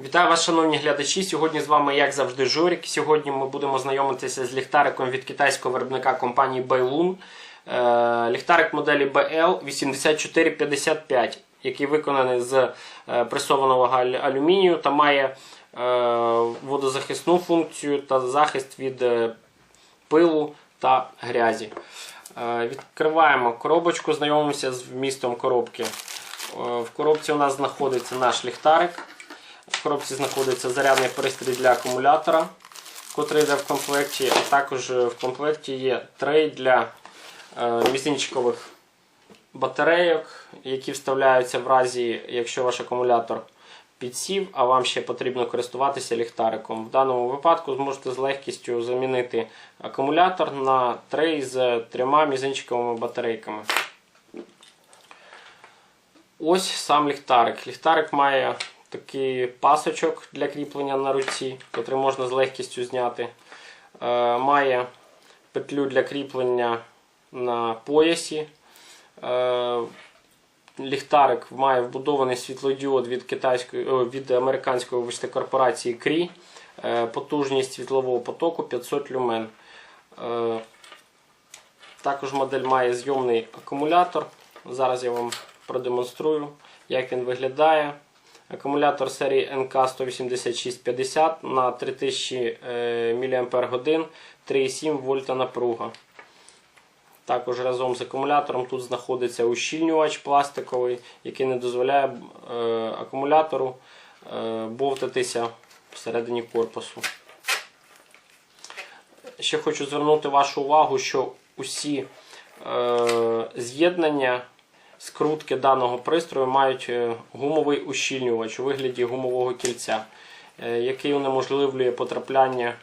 Вітаю вас, шановні глядачі. Сьогодні з вами, як завжди, журик. Сьогодні ми будемо знайомитися з ліхтариком від китайського виробника компанії Bailun. Е, ліхтарик моделі BL8455, який виконаний з е, пресованого алюмінію та має е, водозахисну функцію та захист від пилу та грязі. Відкриваємо коробочку, знайомимося з вмістом коробки. Е, В коробці у нас знаходиться наш ліхтарик. В коробці знаходиться зарядний пристрій для акумулятора, котрий йде в комплекті. А також в комплекті є трей для е, мізинчикових батарейок, які вставляються в разі, якщо ваш акумулятор підсів, а вам ще потрібно користуватися ліхтариком. В даному випадку зможете з легкістю замінити акумулятор на трей з трьома мізинчиковими батарейками. Ось сам ліхтарик. Ліхтарик має такий пасочок для кріплення на руці, який можна з легкістю зняти. Е, має петлю для кріплення на поясі. Е, ліхтарик має вбудований світлодіод від, від американської вибачте, корпорації Cree. Е, потужність світлового потоку 500 люмен. Також модель має зйомний акумулятор. Зараз я вам продемонструю, як він виглядає. Акумулятор серії НК18650 на 3000 е, мАч 3,7 вольта напруга. Також разом з акумулятором тут знаходиться ущільнювач пластиковий, який не дозволяє е, акумулятору е, бовтатися всередині корпусу. Ще хочу звернути вашу увагу, що усі е, з'єднання скрутки даного пристрою мають е, гумовий ущільнювач у вигляді гумового кільця, е, який унеможливлює потрапляння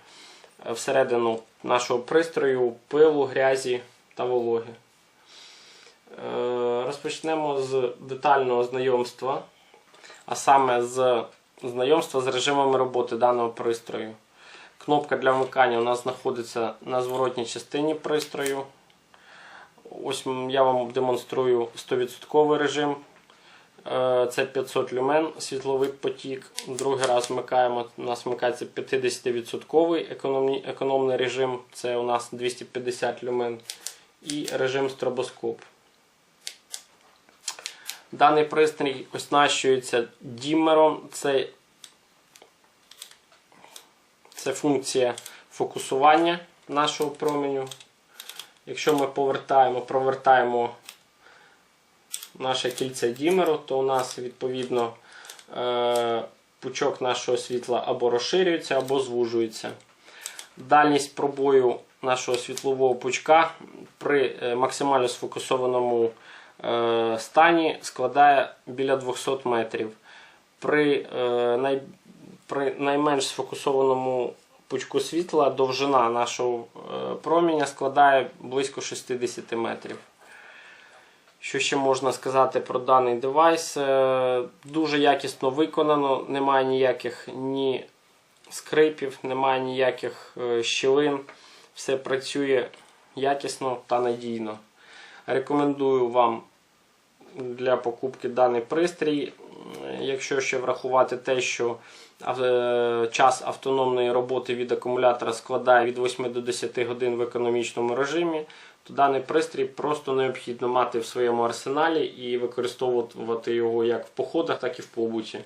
е, всередину нашого пристрою пилу, грязі та вологи. Розпочнемо з детального знайомства, а саме з знайомства з режимами роботи даного пристрою. Кнопка для вмикання у нас знаходиться на зворотній частині пристрою. Ось я вам демонструю 100% режим. Е, Це 500 люмен світловий потік. Другий раз вмикаємо, у нас вмикається 50% економний, режим, це у нас 250 люмен. І режим стробоскоп. Даний пристрій оснащується дімером. Це, це функція фокусування нашого променю. Якщо ми повертаємо, провертаємо наше кільце дімеру, то у нас відповідно е, пучок нашого світла або розширюється, або звужується. Дальність пробою нашого світлового пучка при е, максимально сфокусованому е, стані складає біля 200 метрів. При, най, при найменш сфокусованому пучку світла довжина нашого е, проміння складає близько 60 метрів. Що ще можна сказати про даний девайс? Е, Дуже якісно виконано, немає ніяких ні скрипів, немає ніяких е, щілин. Все працює якісно та надійно. Рекомендую вам для покупки даний пристрій. Якщо ще врахувати те, що е, час автономної роботи від акумулятора складає від 8 до 10 годин в економічному режимі, то даний пристрій просто необхідно мати в своєму арсеналі і використовувати його як в походах, так і в побуті.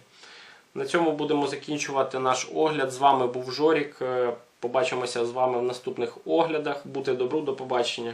На цьому будемо закінчувати наш огляд. З вами був Жорік. Е, Побачимося з вами в наступних оглядах. Бути добру, до побачення.